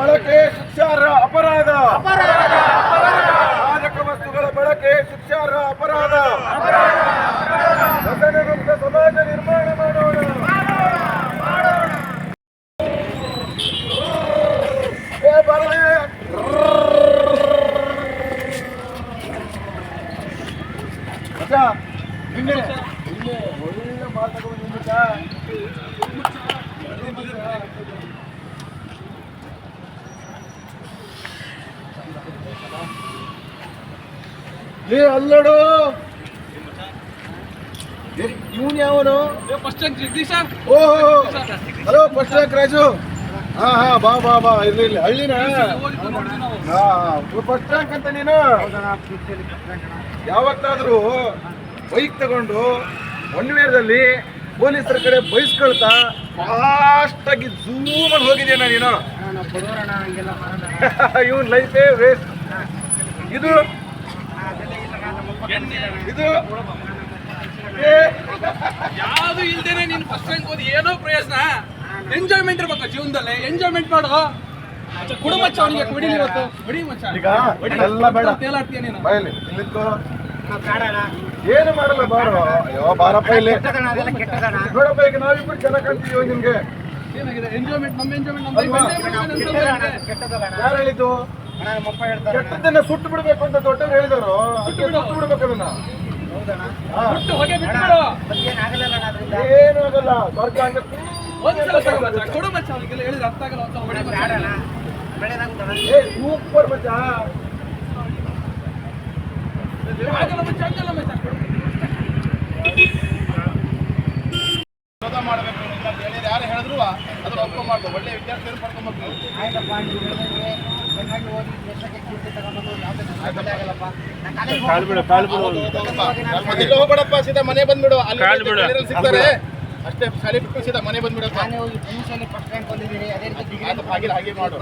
ಬಳಕೆ ಶಿಕ್ಷಾರ್ಹ ಅಪರಾಧ ಮಾದಕ ವಸ್ತುಗಳ ಬಳಕೆ ಶಿಕ್ಷಾರ್ಹ ಅಪರಾಧ ವ್ಯಸನ ಮುಕ್ತ ಸಮಾಜ ನಿರ್ಮಾಣ ಮಾಡೋಣ ಏ ಬರಲೇ ಅಚ್ಚ ನಿನ್ನೆ ನಿನ್ನೆ ಒಳ್ಳೆ ಮಾತುಗಳು ನಿಮ್ಮಿಂದ ಏ ಅಲ್ಲಡು. ಇವನ್ ಯಾವನು? ಓಹೋ ಹಲೋ ಫಸ್ಟ್ ರ್ಯಾಂಕ್ ರಾಜು. ಹಾ ಹಾ ಬಾ ಬಾ ಬಾ. ಇರ್ಲಿ ಇಲ್ಲಿ ಹಳ್ಳಿನ? ಹಾ ಫಸ್ಟ್ ರ್ಯಾಂಕ್ ಅಂತ ನೀನು? ಯಾವತ್ತಾದ್ರೂ ಬೈಕ್ ತಗೊಂಡು ಒನ್ ವೇರದಲ್ಲಿ ಪೊಲೀಸರ ಕಡೆ ಬೈಸ್ಕೊಳ್ತಾ ಫಾಸ್ಟ್ ಆಗಿ ಜೂಮ್ ಅಲ್ಲಿ ಹೋಗಿದ್ಯಾ ನೀನು? ಇವನ್ ಲೈಫೇ ವೇಸ್ಟ್ ಇದು ಇದು ಯಾವುದು ಇಲ್ದೇನೆ ನೀನು ಫಸ್ಟ್ ರ್ಯಾಂಕ್ ಓದಿ ಏನೋ ಪ್ರಯೋಜನ. ಎಂಜಾಯ್ಮೆಂಟ್ ಇರ್ಬೇಕು ಜೀವನದಲ್ಲಿ. ಎಂಜಾಯ್ಮೆಂಟ್ ಮಾಡೋ ಅವನಿಗೆ. ಇವತ್ತು. ಮಚ್ಚ. ಈಗ ಎಲ್ಲ ಬೇಡ. ತೇಲಾಡ್ತೀಯ ನೀನು. ಏನು ಮಾಡಲ್ಲ ಬಾರೋ. ಅಯ್ಯೋ ಬಾರಪ್ಪ ಇಲ್ಲಿ. ನೋಡಪ್ಪ ಈಗ ನಾವಿಬ್ರು ಚೆನ್ನಾಗಿ ಕಾಣ್ತೀವಿ ನಿಮ್ಗೆ. ಏನಾಗಿದೆ? ಎಂಜಾಯ್ಮೆಂಟ್ ನಮ್ಮ ಎಂಜಾಯ್ಮೆಂಟ್ ನಮ್ಮ ಅಲ್ವಾ? ಯಾರು ಹೇಳಿದ್ದು? ಕೆಟ್ಟದನ್ನ ಸುಟ್ಟು ಬಿಡಬೇಕು ಅಂತ ದೊಡ್ಡವರು ಹೇಳಿದಾರು ಅದಕ್ಕೆ ಸುಟ್ಟು ಬಿಡ್ಬೇಕು ಅದನ್ನ. ಏನು ಆಗಲ್ಲ. ಸ್ವರ್ಗ ಸೂಪರ್ ಮಚ್ಚ. ಮಾಡಬೇಕು ಅಂತ ಹೇಳಿದ್ರೆ ಅರ್ಥ ಅದನ್ನ ಒಪ್ಪ ಹೊಡಿ ಒಳ್ಳೆ ವಿದ್ಯಾರ್ಥಿಗಳು ಸೂಪರ್ ಹೋಗ್ಬೇಡಪ್ಪ ಸೀದಾ ಮನೆ ಬಂದ್ಬಿಡು. ಅಲ್ಲಿ ಸಿಗ್ತಾರೆ. ಅಷ್ಟೇ ಶಾಲೆ ಬಿಟ್ಟು ಸೀದಾ ಮನೆ ಬಂದ್ಬಿಡಪ್ಪ. ಆಯ್ತು, ಹಾಗೆ ಹಾಗೆ ಮಾಡು.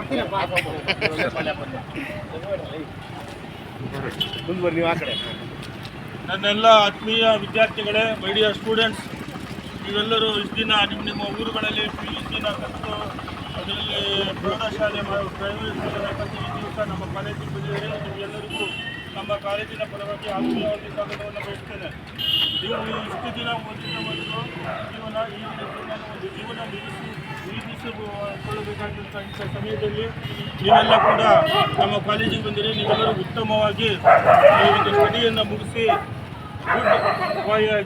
ಮುಂದುವರಿ ನೀವು ಆ ಕಡೆ ನನ್ನೆಲ್ಲ ಆತ್ಮೀಯ ವಿದ್ಯಾರ್ಥಿಗಳೇ ಮೈ ಡಿಯರ್ ಸ್ಟೂಡೆಂಟ್ಸ್ ನೀವೆಲ್ಲರೂ ಇಷ್ಟು ದಿನ ನಿಮ್ಮ ನಿಮ್ಮ ಊರುಗಳಲ್ಲಿ ಪಿ ಯು ಸಿನ ಕಲಿತು ಅದರಲ್ಲಿ ಮಾ- ಪ್ರೈಮರಿ ಶಾಲೆ ಕಲಿತು ಈ ದಿವಸ ನಮ್ಮ ಕಾಲೇಜಿಗೆ ಬಂದಿದ್ದರೆ ನಿಮಗೆಲ್ಲರಿಗೂ ನಮ್ಮ ಕಾಲೇಜಿನ ಪರವಾಗಿ ಆತ್ಮೀಯವಾಗಿ ಸ್ವಾಗತವನ್ನು ಬಯಸ್ತೇನೆ. ನೀವು ಇಷ್ಟು ದಿನ ಮುಂಚಿನ ಒಂದು ಜೀವನ ಈ ನಿಟ್ಟಿನಲ್ಲಿ ಒಂದು ಜೀವನ ನಿಲ್ಲಿಸಿ ನಿರ್ಮಿಸಿಕೊಳ್ಳಬೇಕಾದಂಥ ಸಮಯದಲ್ಲಿ ನೀವೆಲ್ಲ ಕೂಡ ನಮ್ಮ ಕಾಲೇಜಿಗೆ ಬಂದರೆ ನೀವೆಲ್ಲರೂ ಉತ್ತಮವಾಗಿ ಈ ಒಂದು ಸ್ಟಡಿಯನ್ನು ಮುಗಿಸಿ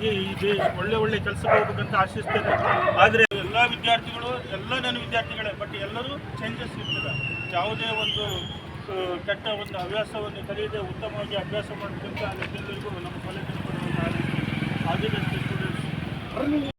ಈ ದೇಶ ಒಳ್ಳೆ ಒಳ್ಳೆ ಕೆಲಸ ಹೋಗ್ಬೇಕಂತ ಆಶಿಸ್ತೇನೆ. ಆದರೆ ಎಲ್ಲ ವಿದ್ಯಾರ್ಥಿಗಳು, ಎಲ್ಲ ನನ್ನ ವಿದ್ಯಾರ್ಥಿಗಳೇ ಬಟ್ ಎಲ್ಲರೂ ಚೇಂಜಸ್ ಇರ್ತದೆ. ಯಾವುದೇ ಒಂದು ಕೆಟ್ಟ ಒಂದು ಹವ್ಯಾಸವನ್ನು ಕಲಿಯದೆ ಉತ್ತಮವಾಗಿ ಅಭ್ಯಾಸ ಮಾಡಬೇಕಂತ ಎಲ್ಲರಿಗೂ ನಮ್ಮ ಕಾಲೇಜಿನ ಬೆಸ್ಟ್ ಸ್ಟೂಡೆಂಟ್ಸ್